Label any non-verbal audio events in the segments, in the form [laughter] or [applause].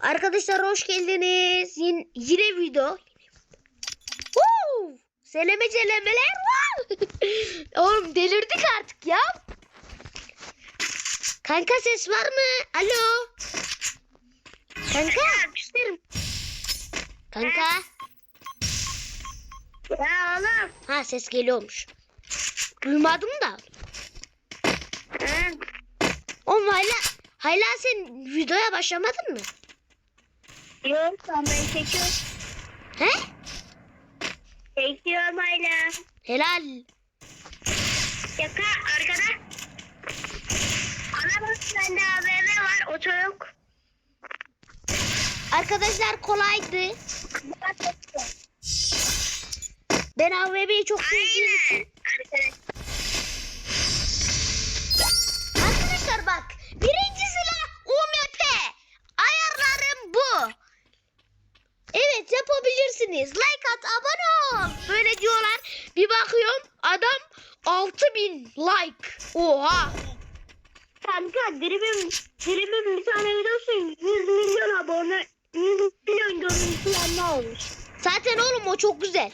Arkadaşlar hoş geldiniz. Yine, yine video. Woo! Seleme celemeler. [laughs] Oğlum delirdik artık ya. Kanka ses var mı? Alo. Kanka. Kanka. Ya oğlum. Ha ses geliyormuş. Duymadım da. Oğlum hala, hala sen videoya başlamadın mı? Yok kamerayı çekiyorum. He? Çekiyorum hala. Helal. Yaka arkada. Ana bak bende AVM var. Oto yok. Arkadaşlar kolaydı. Ben AVM'yi çok sevdiğim için. Aynen. Arkadaşlar bak. Birinci silah UMP. Ayarlarım bu. Evet yapabilirsiniz. Like at abone ol. Böyle diyorlar. Bir bakıyorum adam 6000 like. Oha. Kanka Grip'in Grip'in bir tane videosu 100 milyon abone 100 milyon görüntülenme olmuş. Zaten oğlum o çok güzel.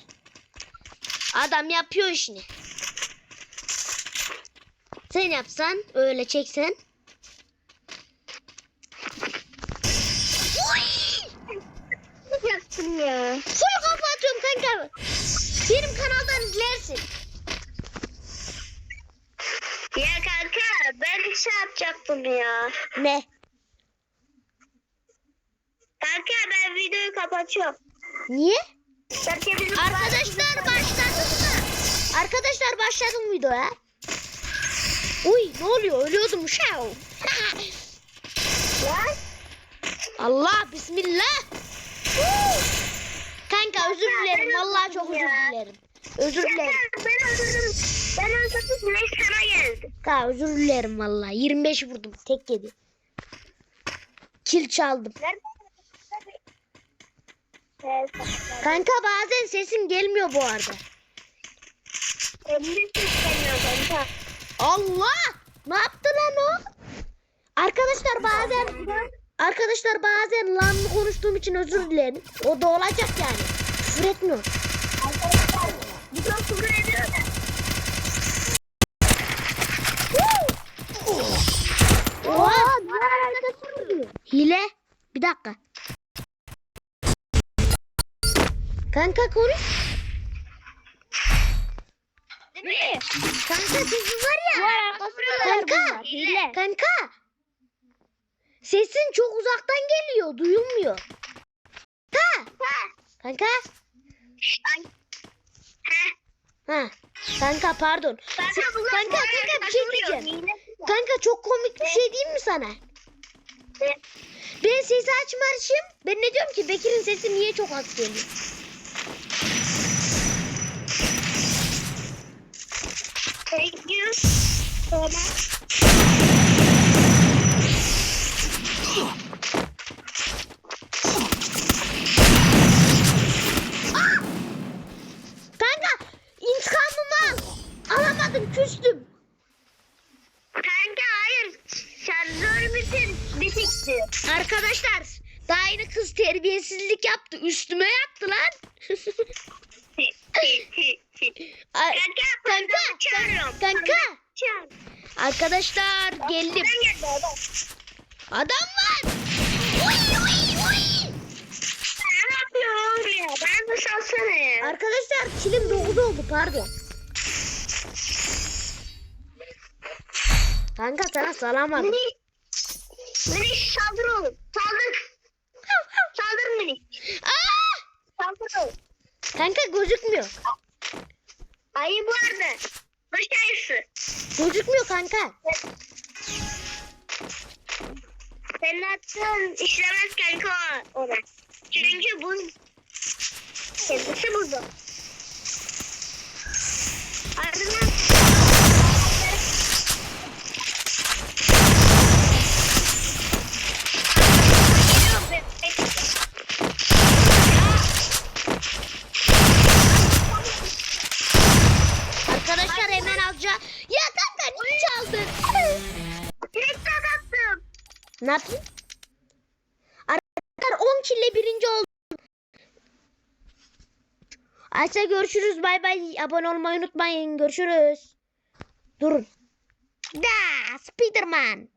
Adam yapıyor işini. Sen yapsan öyle çeksen. Yaptın ya? Full kafa atıyorum kanka. Benim kanaldan izlersin. Ya kanka ben şey yapacaktım ya. Ne? Kanka ben videoyu kapatıyorum. Niye? Arkadaşlar başladı mı? Arkadaşlar başladım videoya. Uy ne oluyor ölüyordum. Ya, Allah bismillah. Kanka özür dilerim vallahi çok özür dilerim. Özür dilerim. ben öldürdüm. Ben öldürdüm. Güneş sana geldi. Kanka özür dilerim vallahi 25 vurdum tek yedi. Kil çaldım. Evet. Kanka bazen sesin gelmiyor bu arada. Allah! Ne yaptı lan o? Arkadaşlar bazen arkadaşlar bazen lan konuştuğum için özür dilerim. O da olacak yani. Küfür etmiyor. Arkadaşlar bir çok küfür ediyor da. Oha! Ne alakası oluyor? Hile. Bir dakika. Kanka konuş. Kanka sesin var ya. Var arkasında Kanka. Hile. Kanka. Sesin çok uzaktan geliyor. Duyulmuyor. Ha. Ha. Kanka. Ay. Ha. Ha. Kanka pardon. Kanka kanka bu kanka bir şey diyeceğim. Kanka çok komik bir şey diyeyim mi sana? Ben sesi açmışım. Ben ne diyorum ki Bekir'in sesi niye çok az geliyor? Thank you. Tamam. Kanka küstüm. Kanka hayır. Şarjörümüzün bitikti. Arkadaşlar daha yeni kız terbiyesizlik yaptı. Üstüme yattı lan. [laughs] Kanka, kanka, kanka. Çağır. Arkadaşlar geldim. Adam. Var. Ne yapıyorsun ya? Ben de salsana ya. Arkadaşlar kilim 9 oldu pardon. Kanka sana salamadım. Mini. Mini saldır oğlum. Saldır. Saldır Mini. Aa! Saldır oğlum. Kanka gözükmüyor. Ayı bu arada. Baş ayısı. Gözükmüyor kanka. Senin attığın işlemez kanka ona. Çünkü bu kendisi burada. Ardından Arkadaşlar hemen alacağım. Ya kanka niye çaldın? Direkt attım. Ne yapayım? kille birinci oldum. Ayşe görüşürüz. Bay bay. Abone olmayı unutmayın. Görüşürüz. Durun. Da Spiderman.